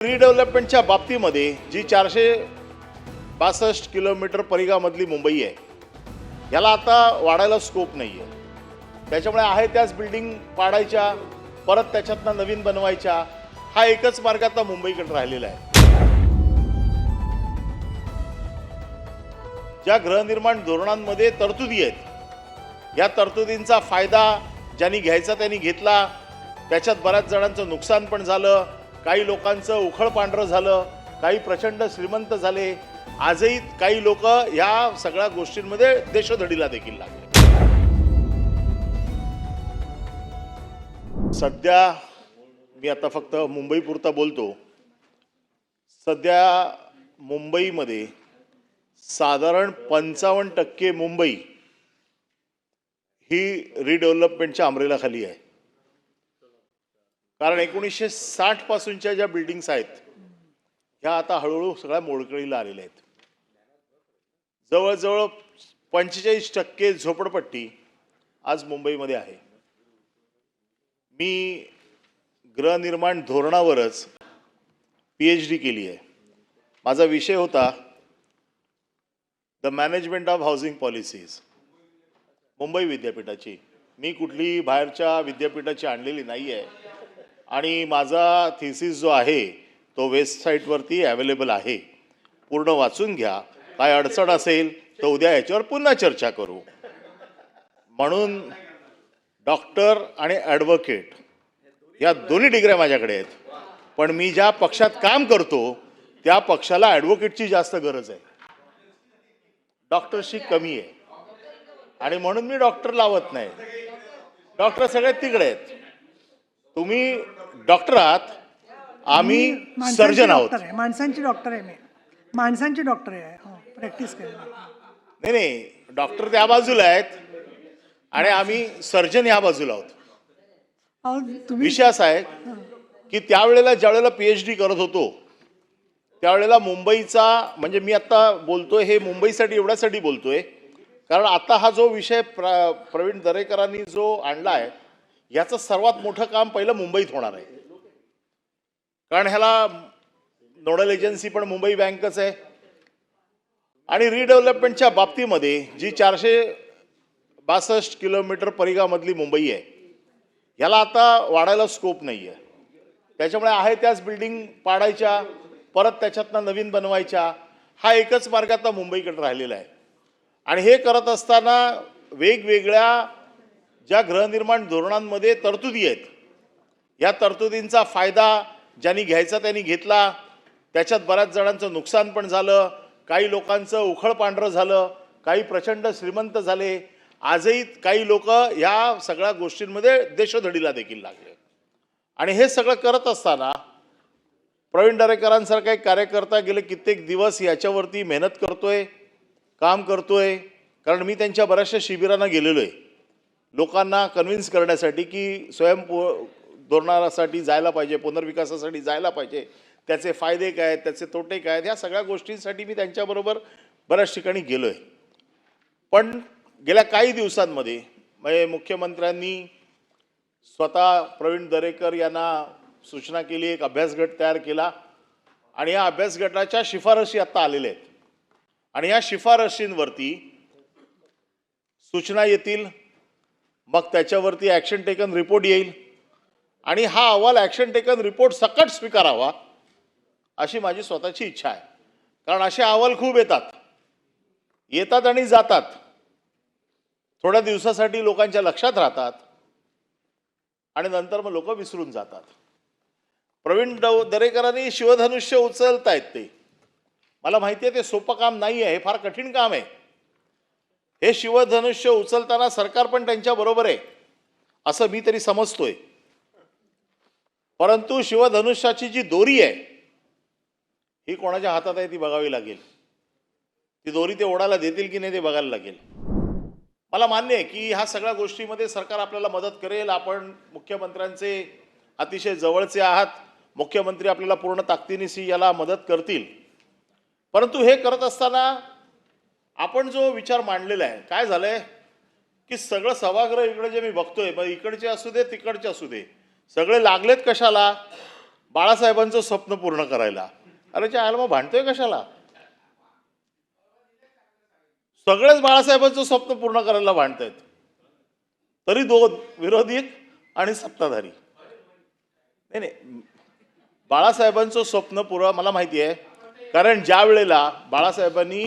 रिडेव्हलपमेंटच्या बाबतीमध्ये जी चारशे बासष्ट किलोमीटर परिघामधली मुंबई आहे ह्याला आता वाढायला स्कोप नाही आहे त्याच्यामुळे आहे त्याच बिल्डिंग पाडायच्या परत त्याच्यातनं नवीन बनवायच्या हा एकच मार्ग आता मुंबईकडे राहिलेला आहे. ज्या गृहनिर्माण धोरणांमध्ये तरतुदी आहेत या तरतुदींचा फायदा ज्यांनी घ्यायचा त्यांनी घेतला त्याच्यात बऱ्याच जणांचं नुकसान पण झालं काही लोकांचं उखळ पांढरं झालं काही प्रचंड श्रीमंत झाले. आजही काही लोक या सगळ्या गोष्टींमध्ये देशोधडीला देखील लागले. सध्या मी आता फक्त मुंबईपुरता बोलतो. सध्या मुंबईमध्ये साधारण पंचावन्न टक्के मुंबई ही रिडेव्हलपमेंटच्या अमरेलाखाली आहे. कारण एकोणीसशे साठ पासूनच्या ज्या बिल्डिंग्स आहेत ह्या आता हळूहळू सगळ्या मोडकळीला आलेल्या आहेत. जवळजवळ पंचेचाळीस टक्के झोपडपट्टी आज मुंबईमध्ये आहे. मी गृहनिर्माण धोरणावरच पी एच डी केली आहे. माझा विषय होता the management of housing policies Mumbai विद्यापीठाची. मी कुठली बाहेरच्या विद्यापीठाची आणलेली नाही आहे आणि माझा थिसिस जो आहे तो वेबसाईटवरती अवेलेबल आहे. पूर्ण वाचून घ्या. काय अडचण असेल तर उद्या याच्यावर पुन्हा चर्चा करू. म्हणून डॉक्टर आणि ॲडव्होकेट या दोन्ही डिग्र्या माझ्याकडे आहेत. पण मी ज्या पक्षात काम करतो त्या पक्षाला ॲडव्होकेटची जास्त गरज आहे. डॉक्टरशी कमी आहे. आणि म्हणून मी डॉक्टर लावत नाही. डॉक्टर सगळे तिकडे आहेत. तुम्ही डॉक्टर आहात. आम्ही माणसांची सर्जन आहोत. डॉक्टर आहे. माणसांची डॉक्टर आहे मी. माणसांची डॉक्टर आहे. हो प्रॅक्टिस केली. नाही नाही. डॉक्टर त्या बाजूला आहेत आणि आम्ही सर्जन या बाजूला आहोत. अहो तुम्ही विषय असा आहे की त्यावेळेला ज्यावेळेला पी एच डी करत होतो त्यावेळेला मुंबईचा म्हणजे मी आता बोलतोय हे मुंबईसाठी एवढ्यासाठी बोलतोय कारण आता हा जो विषय प्र प्रवीण दरेकरांनी जो आणला आहे याचं सर्वात मोठं काम पहिलं मुंबईत होणार आहे. कारण ह्याला नोडल एजन्सी पण मुंबई बँकच आहे. आणि रिडेव्हलपमेंटच्या बाबतीमध्ये जी चारशे बासष्ट किलोमीटर परिघामधली मुंबई आहे ह्याला आता वाढायला स्कोप नाही आहे त्याच्यामुळे आहे त्याच बिल्डिंग पाडायच्या परत त्याच्यातनं नवीन बनवायच्या हा एकच मार्ग आता मुंबईकडे राहिलेला आहे. आणि हे करत असताना वेगवेगळ्या ज्या गृहनिर्माण धोरणांमध्ये तरतुदी आहेत या तरतुदींचा फायदा ज्यांनी घ्यायचा त्यांनी घेतला. त्याच्यात बऱ्याच जणांचं नुकसान पण झालं काही लोकांचं उखळ पांढरं झालं काही प्रचंड श्रीमंत झाले. आजही काही लोक या सगळ्या गोष्टींमध्ये देशोधडीला देखील लागले. आणि हे सगळं करत असताना प्रवीण दरेकरांसारखा एक कार्यकर्ता गेले कित्येक दिवस याच्यावरती मेहनत करतोय काम करतोय. कारण मी त्यांच्या बऱ्याचशा शिबिरांना गेलेलो आहे लोकांना कन्व्हिन्स करण्यासाठी की स्वयंपू धोरणासाठी जायला पाहिजे पुनर्विकासासाठी जायला पाहिजे त्याचे फायदे काय आहेत त्याचे तोटे काय आहेत ह्या सगळ्या गोष्टींसाठी मी त्यांच्याबरोबर बऱ्याच ठिकाणी गेलो आहे पण गेल्या काही दिवसांमध्ये म्हणजे मुख्यमंत्र्यांनी स्वतः प्रवीण दरेकर यांना सूचना केली एक अभ्यास गट तयार केला आणि या अभ्यास गटाच्या शिफारशी आत्ता आलेल्या आहेत. आणि या शिफारशींवरती सूचना येतील मग त्याच्यावरती ॲक्शन टेकन रिपोर्ट येईल. आणि हा अहवाल ॲक्शन टेकन रिपोर्ट सकट स्वीकारावा अशी माझी स्वतःची इच्छा आहे. कारण असे अहवाल खूप येतात. येतात आणि जातात. थोड्या दिवसासाठी लोकांच्या लक्षात राहतात. आणि नंतर मग लोक विसरून जातात. प्रवीण डव दरेकरांनी शिवधनुष्य उचलतायत ते. मला माहिती आहे ते सोपं काम नाही आहे हे फार कठीण काम आहे. हे शिवधनुष्य उचलताना सरकार पण त्यांच्या बरोबर आहे. असं मी तरी समजतोय. परंतु शिवधनुष्याची जी दोरी आहे ही कोणाच्या हातात आहे ती बघावी लागेल. ती दोरी ते ओढायला देतील की नाही ते बघायला लागेल. मला मान्य आहे की ह्या सगळ्या गोष्टीमध्ये सरकार आपल्याला मदत करेल. आपण मुख्यमंत्र्यांचे अतिशय जवळचे आहात. मुख्यमंत्री आपल्याला पूर्ण ताकदीनिशी याला मदत करतील. परंतु हे करत असताना आपण जो विचार मांडलेला आहे काय झालंय? की सगळं सभागृह इकडे जे मी बघतोय मग इकडचे असू दे तिकडचे असू दे सगळे लागलेत कशाला? बाळासाहेबांचं स्वप्न पूर्ण करायला. अरे त्या आयला मग भांडतोय कशाला? सगळेच बाळासाहेबांचं स्वप्न पूर्ण करायला भांडतायत. तरी दोन विरोधी आणि सत्ताधारी. नाही नाही. बाळासाहेबांचं स्वप्न पुरा मला माहिती आहे. कारण ज्या वेळेला बाळासाहेबांनी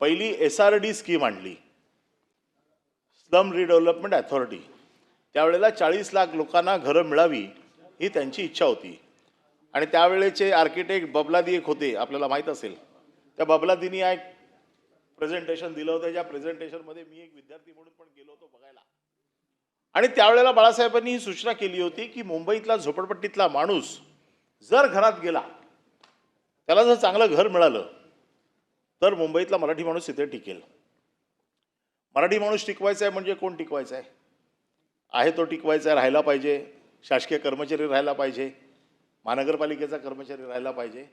पहिली एस आर डी स्कीम आणली. स्लम रिडेव्हलपमेंट अथॉरिटी त्यावेळेला चाळीस लाख लोकांना घरं मिळावी ही त्यांची इच्छा होती. आणि त्यावेळेचे आर्किटेक्ट बबलादी एक होते आपल्याला माहीत असेल. त्या बबलादीनी एक प्रेझेंटेशन दिलं होतं. ज्या प्रेझेंटेशनमध्ये मी एक विद्यार्थी म्हणून पण गेलो होतो बघायला. आणि त्यावेळेला बाळासाहेबांनी ही सूचना केली होती की मुंबईतला झोपडपट्टीतला माणूस जर घरात गेला त्याला जर चांगलं घर मिळालं तर मुंबईतला मराठी माणूस इथे टिकेल. मराठी माणूस टिकवायचा आहे म्हणजे कोण टिकवायचा आहे आहे तो टिकवायचा आहे राहायला पाहिजे. शासकीय कर्मचारी राहायला पाहिजे. महानगरपालिकेचा कर्मचारी राहायला पाहिजे.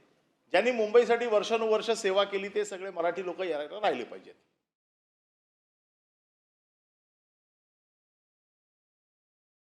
ज्यांनी मुंबईसाठी वर्षानुवर्ष सेवा केली ते सगळे मराठी लोक यायला राहिले पाहिजेत.